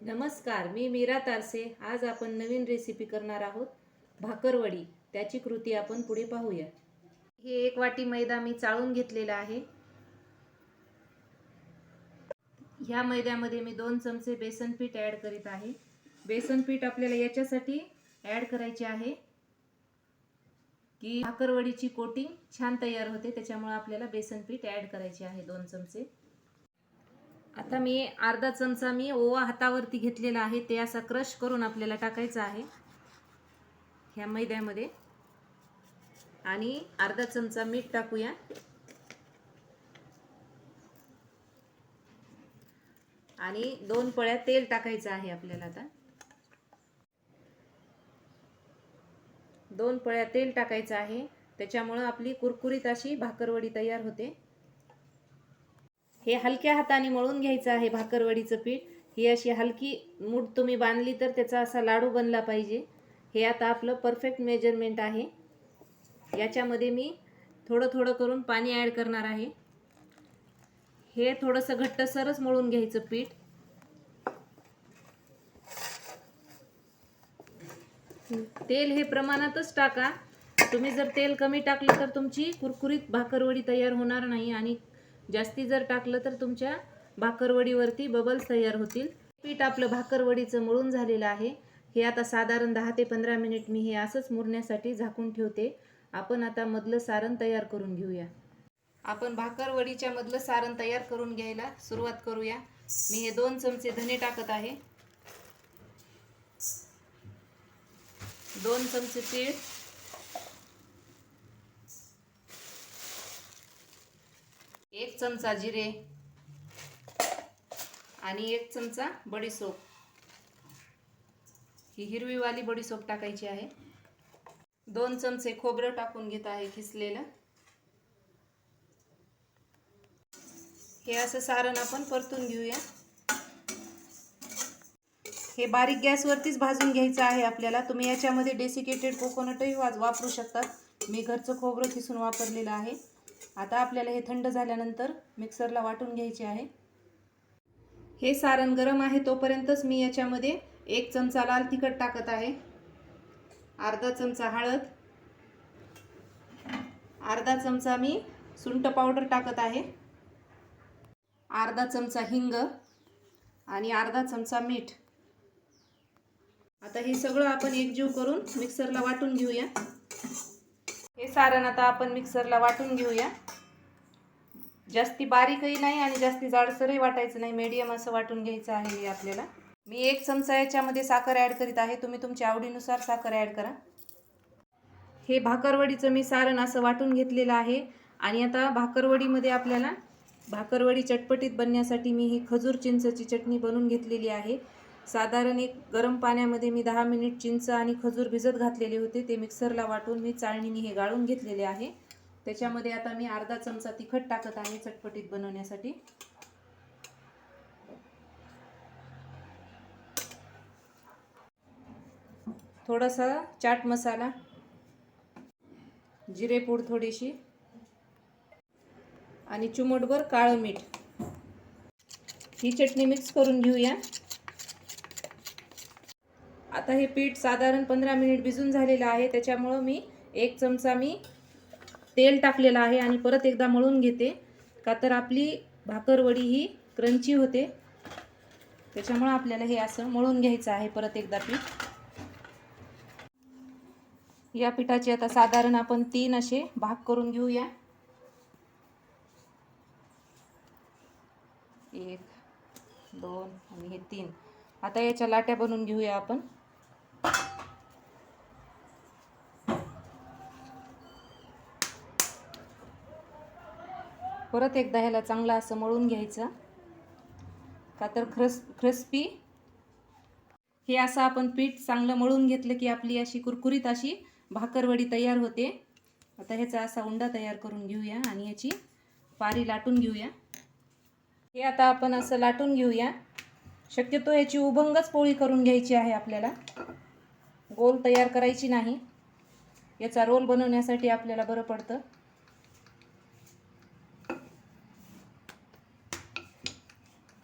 नमस्कार मी मीरा तारसे. आज आपण नवीन रेसिपी करणार आहोत भाकरवडी. त्याची कृती आपण पुढे पाहूया. हे एक वाटी मैदा मी चाळून घेतलेला आहे. ह्या मैद्यामध्ये मी दोन चमचे बेसन पीठ ॲड करीत आहे. बेसन पीठ आपल्याला याच्यासाठी ॲड करायचे आहे की भाकरवडीची कोटिंग छान तयार होते त्याच्यामुळे आपल्याला बेसन पीठ ॲड करायचे आहे दोन चमचे. आता मी अर्धा चमचा मी ओवा हातावरती घेतलेला आहे. ते असा क्रश करून आपल्याला टाकायचं आहे. ह्या मैद्यामध्ये. आणि अर्धा चमचा मीठ टाकूया. आणि दोन पळ्या तेल टाकायचं आहे आपल्याला आता. दोन पळ्या तेल टाकायचं आहे. त्याच्यामुळं आपली कुरकुरीत अशी भाकरवडी तयार होते. हे हलक्या हाताने मळून घ्यायचं आहे भाकरवडीचं पीठ. ही अशी हलकी मूठ तुम्ही बांधली तर त्याचा असा लाडू बनला पाहिजे. हे आता आपलं परफेक्ट मेजरमेंट आहे. याच्यामध्ये मी थोडं थोडं करून पाणी ॲड करणार आहे. हे थोडंसं घट्टसरच मळून घ्यायचं पीठ. तेल हे प्रमाणातच टाका. तुम्ही जर तेल कमी टाकलं तर तुमची कुरकुरीत भाकरवडी तयार होणार नाही आणि जास्ती जर टाकलं तर तुमच्या भाकरवडीवरती बबल्स तयार होतील. पीठ आपलं भाकरवडीचं मळून झालेलं आहे. हे आता साधारण दहा ते पंधरा मिनिट मी हे असंच मुरण्यासाठी झाकून ठेवते. आपण आता मधलं सारण तयार करून घेऊया. आपण भाकरवडीच्या मधलं सारण तयार करून घ्यायला सुरुवात करूया. मी हे दोन चमचे धने टाकत आहे. दोन चमचे तीळ. एक चमचा जिरे आणि एक चमचा बडीसोप. ही हिरवीवाली बडीसोप टाकायची आहे. दोन चमचे खोबरं टाकून घेत आहे खिसलेलं. हे असं सारण आपण परतून घेऊया. हे बारीक गॅसवरतीच भाजून घ्यायचं आहे आपल्याला. तुम्ही याच्यामध्ये डेसिकेटेड कोकोनटही वाज वापरू शकतात मी घरचं खोबरं खिसून वापरलेलं आहे. आता आपल्याला हे थंड झाल्यानंतर मिक्सरला वाटून घ्यायचे आहे. हे सारण गरम आहे तोपर्यंतच मी याच्यामध्ये एक चमचा लाल तिखट टाकत आहे. अर्धा चमचा हळद. अर्धा चमचा मी सुंठ पावडर टाकत आहे. अर्धा चमचा हिंग आणि अर्धा चमचा मीठ. आता हे सगळं आपण एकजीव करून मिक्सरला वाटून घेऊया. हे सारण आता आपण मिक्सरला वाटून घेऊया. जास्ती बारीकही नाही आणि जास्ती जाडसरही वाटायचं नाही. मीडियम असं वाटून घ्यायचं आहे हे आपल्याला. मी एक चमचा याच्यामध्ये साखर ॲड करीत आहे. तुम्ही तुमच्या आवडीनुसार साखर ॲड करा. हे भाकरवडीचं मी सारण असं वाटून घेतलेलं आहे. आणि आता भाकरवडीमध्ये आपल्याला भाकरवडी चटपटीत बनण्यासाठी मी ही खजूर चिंचची चटणी बनवून घेतलेली आहे. साधारण एक गरम पाण्यामध्ये मी दहा मिनिट चिंच आणि खजूर भिजत घातलेले होते. ते मिक्सरला वाटून मी चाळणीने हे गाळून घेतलेले आहे. त्याच्यामध्ये आता मी अर्धा चमचा तिखट टाकत आहे चटपटीत बनवण्यासाठी. थोडासा चाट मसाला जिरेपूड थोडीशी आणि चिमटभर काळं मीठ. ही चटणी मिक्स करून घेऊया. आता हे पीठ साधारण पंधरा मिनिट भिजून झालेलं आहे. त्याच्यामुळं मी एक चमचा मी तेल टाकलेलं आहे आणि परत एकदा मळून घेते. का तर आपली भाकरवडी ही क्रंची होते. त्याच्यामुळं आपल्याला हे असं मळून घ्यायचं आहे परत एकदा पीठ. या पिठाचे आता साधारण आपण तीन असे भाग करून घेऊया. एक दोन आणि हे तीन. आता याच्या लाट्या बनवून घेऊया आपण. परत एकदा ह्याला चांगलं असं मळून घ्यायचं. का तर ख्रस ख्रिस्पी. हे असं आपण पीठ चांगलं मळून घेतलं की आपली अशी कुरकुरीत अशी भाकरवडी तयार होते. आता ह्याचा असा उंडा तयार करून घेऊया आणि याची पारी लाटून घेऊया. हे आता आपण असं लाटून घेऊया. शक्यतो ह्याची उभंगच पोळी करून घ्यायची आहे आपल्याला. गोल तयार करायची नाही. याचा रोल बनवण्यासाठी आपल्याला बरं पडतं.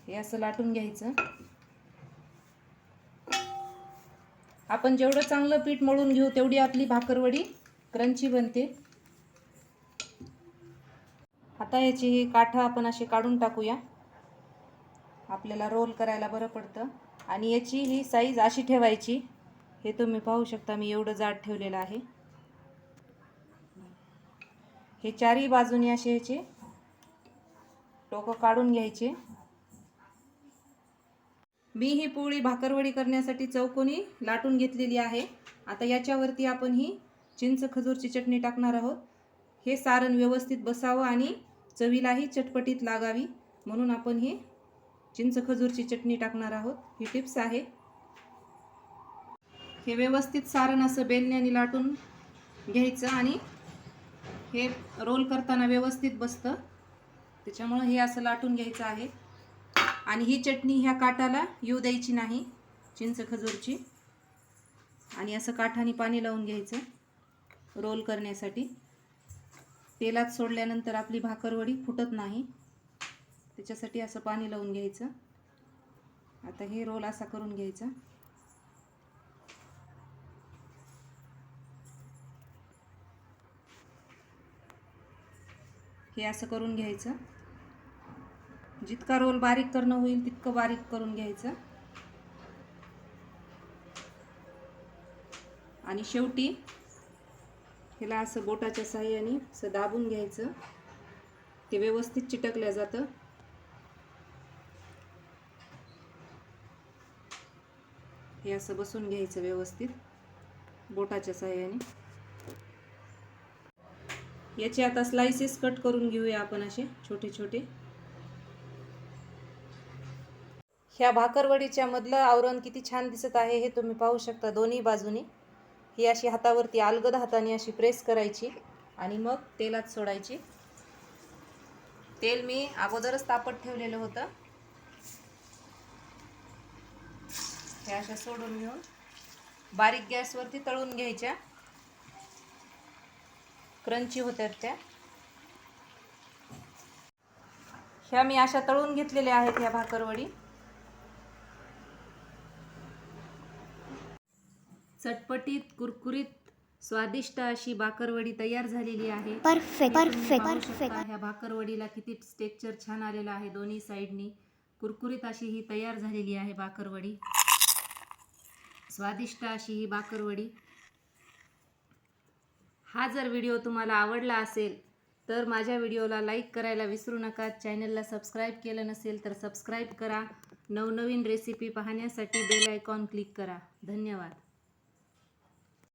हे असं लाटून घ्यायचं. आपण जेवढं चांगलं पीठ मळून घेऊ तेवढी आपली भाकरवडी क्रंची बनते. आता याची ही काठा आपण अशी काढून टाकूया. आपल्याला रोल करायला बरं पडतं. आणि याची ही साईज अशी ठेवायची. हे तुम्ही पाहू शकता मी एवढं जाड ठेवलेलं आहे. हे चारही बाजूनी असे ह्याचे टोकं काढून घ्यायचे. मी ही पोळी भाकरवडी करण्यासाठी चौकोनी लाटून घेतलेली आहे. आता याच्यावरती आपण ही चिंच खजूरची चटणी टाकणार आहोत. हे सारण व्यवस्थित बसावं आणि चवीलाही चटपटीत लागावी. म्हणून आपण ही चिंच खजूरची चटणी टाकणार आहोत. ही टिप्स आहे. हे व्यवस्थित सारण असं बेलण्याने लाटून घ्यायचं आणि हे रोल करताना व्यवस्थित बसतं. त्याच्यामुळं हे असं लाटून घ्यायचं आहे. आणि ही चटणी ह्या काठाला येऊ द्यायची नाही चिंच खजूरची. आणि असं काठाने पाणी लावून घ्यायचं रोल करण्यासाठी. तेलात सोडल्यानंतर आपली भाकरवडी फुटत नाही त्याच्यासाठी असं पाणी लावून घ्यायचं. आता हे रोल असा करून घ्यायचा. हे असं करून घ्यायचं. जितका रोल बारीक करणं होईल तितकं बारीक करून घ्यायचं. आणि शेवटी ह्याला असं बोटाच्या साह्याने असं दाबून घ्यायचं. ते व्यवस्थित चिटकल्या जातं. हे असं बसून घ्यायचं व्यवस्थित बोटाच्या साह्याने. याचे आता स्लाइसेस कट करून घेऊया आपण असे छोटे छोटे ह्या भाकरवडीच्या मधलं आवरण किती छान दिसत आहे हे तुम्ही पाहू शकता दोन्ही बाजूनी. ही अशी हातावरती अलगद हाताने अशी प्रेस करायची आणि मग तेलात सोडायची. तेल मी अगोदरच तापत ठेवलेलं होतं. हे अशा सोडून घेऊन बारीक गॅसवरती तळून घ्यायच्या. क्रंची होत्या त्या. ह्या मी अशा तळून घेतलेल्या आहेत ह्या भाकरवडी. चटपटीत कुरकुरीत स्वादिष्ट अशी भाकरवडी तयार झालेली आहे. परफेक्ट परफेक्ट पाहू परफेक्ट शकता ह्या भाकरवडीला किती टेक्चर छान आलेलं आहे. दोन्ही साईडनी कुरकुरीत अशी ही तयार झालेली आहे भाकरवडी स्वादिष्ट अशी ही भाकरवडी हा जर व्हिडिओ तुम्हाला आवडला असेल तर माझ्या व्हिडिओला लाईक करायला विसरू नका. चॅनलला सबस्क्राईब केलं नसेल तर सबस्क्राईब करा. नवनवीन रेसिपी पाहण्यासाठी बेल आयकॉन क्लिक करा. धन्यवाद.